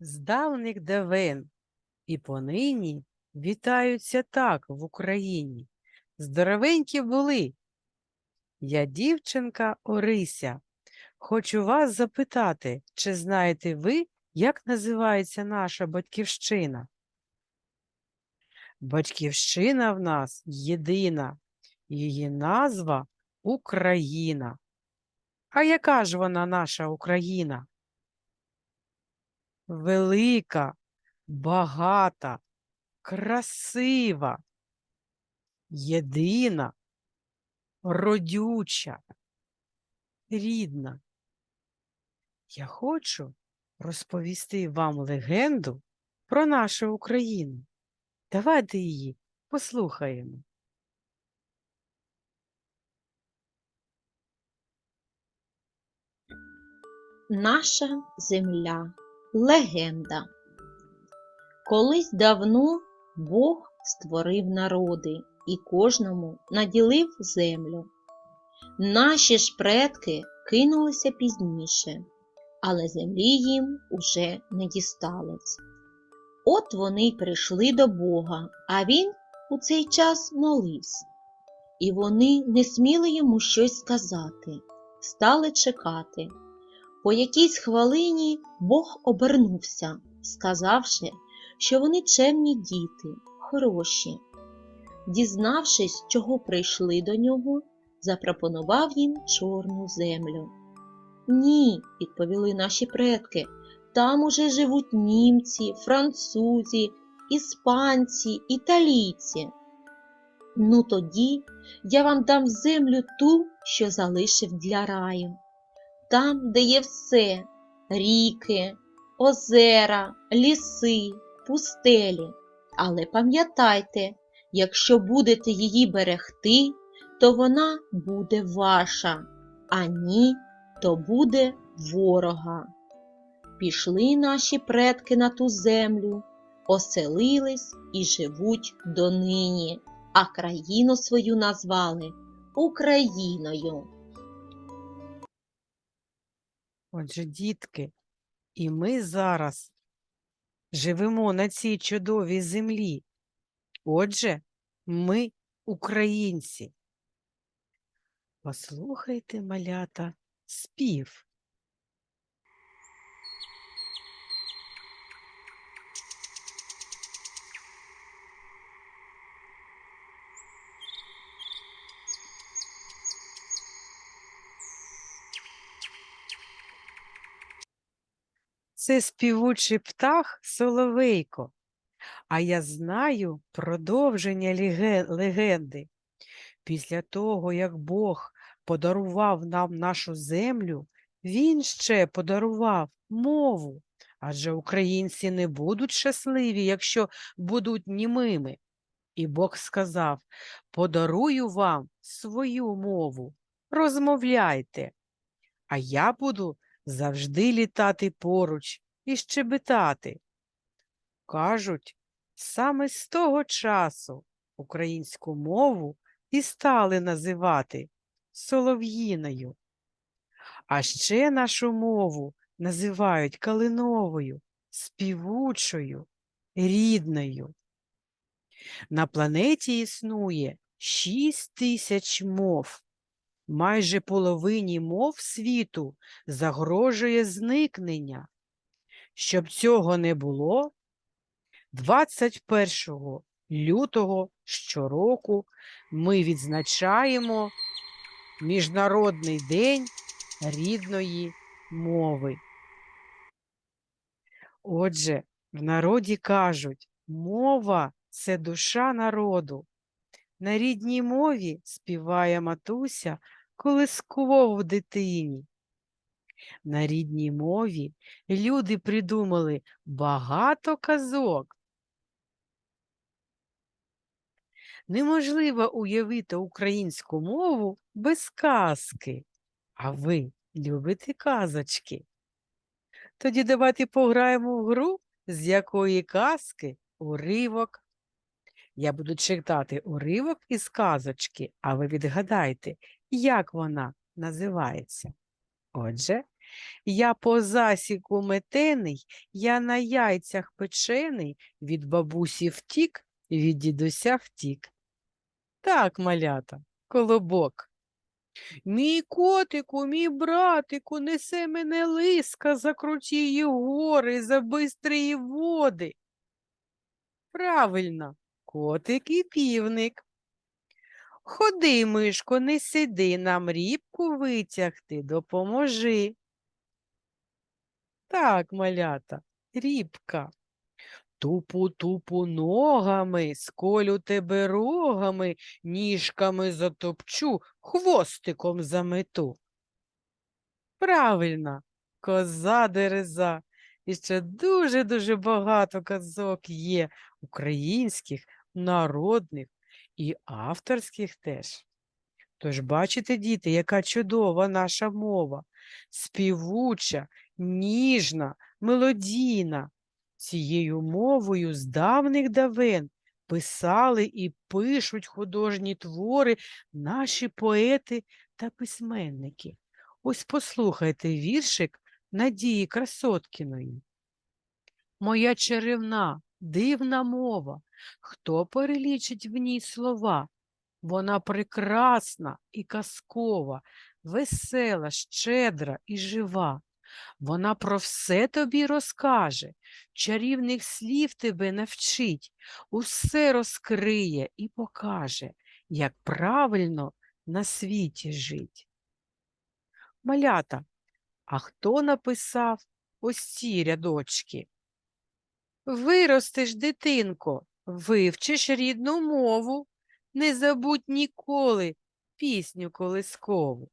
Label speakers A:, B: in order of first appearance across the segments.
A: з давних давен і понині вітаються так в Україні. Здоровенькі були. Я дівчинка Орися. Хочу вас запитати, чи знаєте ви, як називається наша батьківщина? Батьківщина в нас єдина, її назва Україна. А яка ж вона наша Україна? Велика, багата, красива, єдина, родюча, рідна. Я хочу розповісти вам легенду про нашу Україну. Давайте її послухаємо.
B: Наша земля легенда. Колись давно Бог створив народи і кожному наділив землю. Наші ж предки кинулися пізніше, але землі їм уже не дісталось. От вони й прийшли до Бога, а він у цей час молився. І вони не сміли йому щось сказати, стали чекати. По якійсь хвилині Бог обернувся, сказавши, що вони чемні діти, хороші. Дізнавшись, чого прийшли до нього, запропонував їм чорну землю. Ні, відповіли наші предки, там уже живуть німці, французи, іспанці, італійці. Ну тоді я вам дам землю ту, що залишив для раю там, де є все ріки, озера, ліси, пустелі. Але пам'ятайте, якщо будете її берегти, то вона буде ваша, а ні, то буде ворога. Пішли наші предки на ту землю, оселились і живуть донині, а країну свою назвали Україною.
A: Отже, дітки, і ми зараз живемо на цій чудовій землі. Отже, ми українці. Послухайте, малята, спів. Це співучий птах Соловейко. А я знаю продовження легенди. Після того, як Бог подарував нам нашу землю, Він ще подарував мову. Адже українці не будуть щасливі, якщо будуть німими. І Бог сказав: подарую вам свою мову, розмовляйте, а я буду завжди літати поруч і щебетати. Кажуть, саме з того часу українську мову і стали називати солов'їною. А ще нашу мову називають калиновою, співучою, рідною. На планеті існує 6 тисяч мов. Майже половині мов світу загрожує зникнення. Щоб цього не було, 21 лютого щороку ми відзначаємо Міжнародний день рідної мови. Отже, в народі кажуть, мова це душа народу. На рідній мові співає матуся колискову дитині. На рідній мові люди придумали багато казок. Неможливо уявити українську мову без казки. А ви любите казочки? Тоді давайте пограємо в гру, з якої казки уривок. Я буду читати уривок із казочки, а ви відгадайте, як вона називається. Отже, Я по засіку метений, я на яйцях печений, від бабусі втік, від дідуся втік. Так, малята, колобок. Мій котику, мій братику, несе мене лиска за крутії гори, за бистрії води. Правильно, котик і півник. Ходи, мишко, не сиди, нам рібку витягти, допоможи. Так, малята, рібка. Тупу-тупу ногами, сколю тебе рогами, ніжками затопчу, хвостиком замету. Правильно, коза дереза. І ще дуже-дуже багато казок є українських, народних і авторських теж. Тож бачите, діти, яка чудова наша мова, співуча, ніжна, мелодійна. Цією мовою з давних давен писали і пишуть художні твори наші поети та письменники. Ось послухайте віршик Надії Красоткіної. Моя чарівна, дивна мова, хто перелічить в ній слова? Вона прекрасна і казкова, весела, щедра і жива. Вона про все тобі розкаже, чарівних слів тебе навчить, усе розкриє і покаже, як правильно на світі жить. Малята, а хто написав ось ці рядочки? Виростеш, дитинко, вивчиш рідну мову, не забудь ніколи пісню колискову.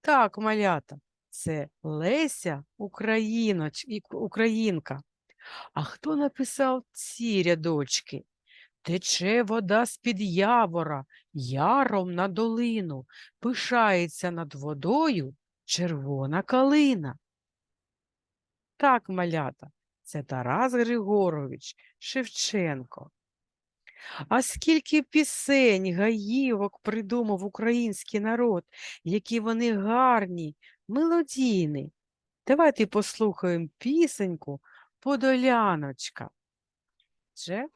A: Так, малята, це Леся Україноч... Українка. А хто написав ці рядочки? Тече вода з-під явора, яром на долину, пишається над водою червона калина. Так, малята, це Тарас Григорович Шевченко. А скільки пісень, гаївок придумав український народ, які вони гарні, мелодійні. Давайте послухаємо пісеньку Подоляночка. Же?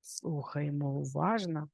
A: Слухаємо уважно.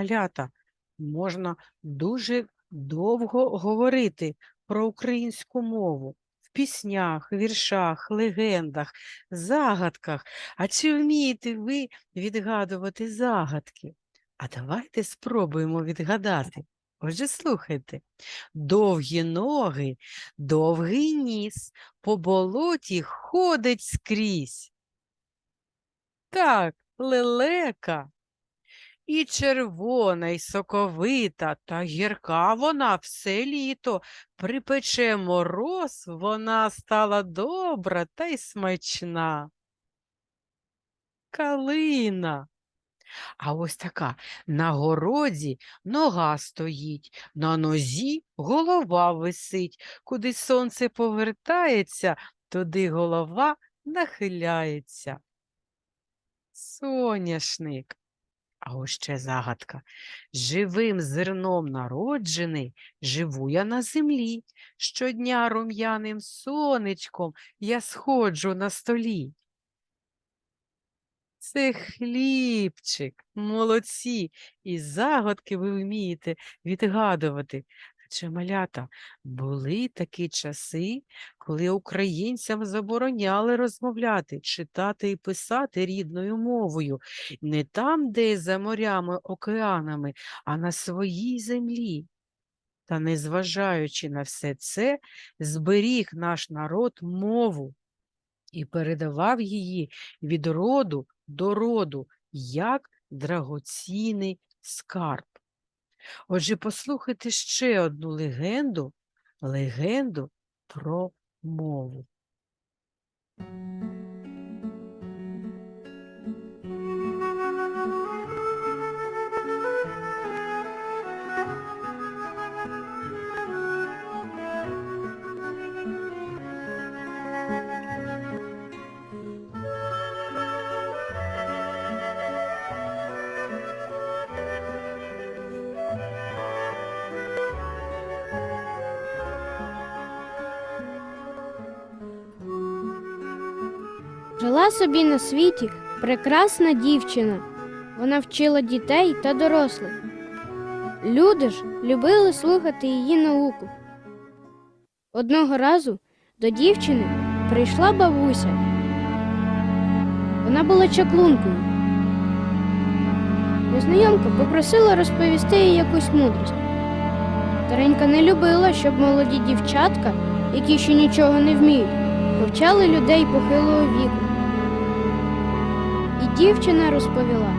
A: Малята, можна дуже довго говорити про українську мову в піснях, віршах, легендах, загадках. А чи вмієте ви відгадувати загадки? А давайте спробуємо відгадати. Отже, слухайте. Довгі ноги, довгий ніс, по болоті ходить скрізь. Так, лелека. І червона, і соковита, та гірка вона все літо. Припече мороз, вона стала добра та й смачна. Калина. А ось така на городі нога стоїть, на нозі голова висить. Куди сонце повертається, туди голова нахиляється. Соняшник. А ось ще загадка. Живим зерном народжений, живу я на землі. Щодня рум'яним сонечком я сходжу на столі. Це хлібчик, молодці, і загадки ви вмієте відгадувати. Адже, малята, були такі часи, коли українцям забороняли розмовляти, читати і писати рідною мовою, не там, де за морями, океанами, а на своїй землі. Та, незважаючи на все це, зберіг наш народ мову і передавав її від роду до роду, як драгоцінний скарб. Отже, послухайте ще одну легенду, легенду про мову.
C: Жила собі на світі прекрасна дівчина. Вона вчила дітей та дорослих. Люди ж любили слухати її науку. Одного разу до дівчини прийшла бабуся. Вона була чаклункою. Незнайомка попросила розповісти їй якусь мудрість. Старенька не любила, щоб молоді дівчатка, які ще нічого не вміють, повчали людей похилого віку. Дівчина розповіла.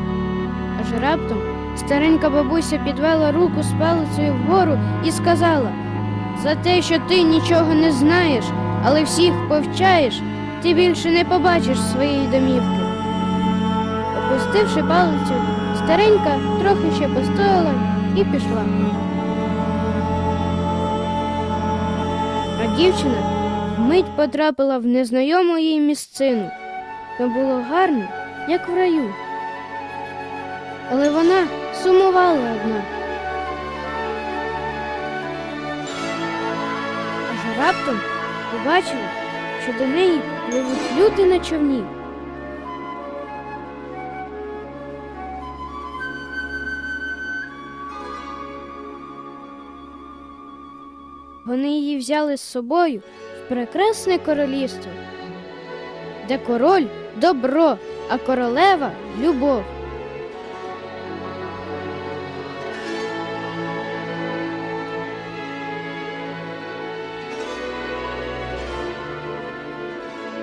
C: Аж раптом старенька бабуся підвела руку з палицею вгору і сказала: За те, що ти нічого не знаєш, але всіх повчаєш, ти більше не побачиш своєї домівки. Опустивши палицю, старенька трохи ще постояла і пішла. А дівчина вмить потрапила в незнайому їй місцину. Там було гарно, як в раю. Але вона сумувала одна. Аж раптом побачила, що до неї пливуть люди на човні. Вони її взяли з собою в прекрасне королівство, де король добро, а королева любов.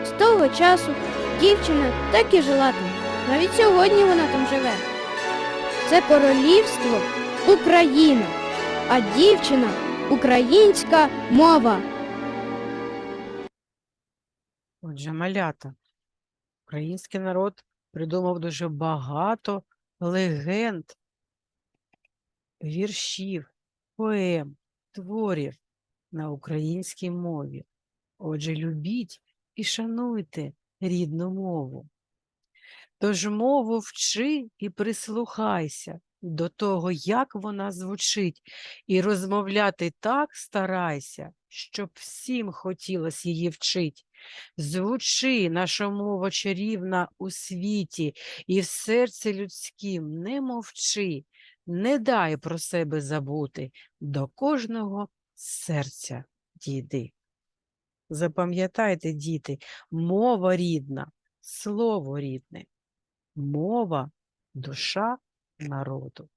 C: З того часу дівчина так і жила там. Навіть сьогодні вона там живе. Це королівство Україна, а дівчина українська мова.
A: Отже, малята, український народ придумав дуже багато легенд, віршів, поем, творів на українській мові. Отже, любіть і шануйте рідну мову. Тож мову вчи і прислухайся до того, як вона звучить, і розмовляти так старайся, щоб всім хотілося її вчить. Звучи, наша мова чарівна у світі, і в серці людськім не мовчи. не дай про себе забути, до кожного серця дійди. Запам'ятайте, діти, мова рідна, слово рідне, мова душа народу.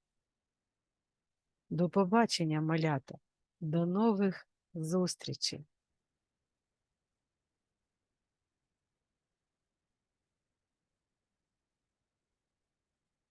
A: До побачення, малята, до нових зустрічей!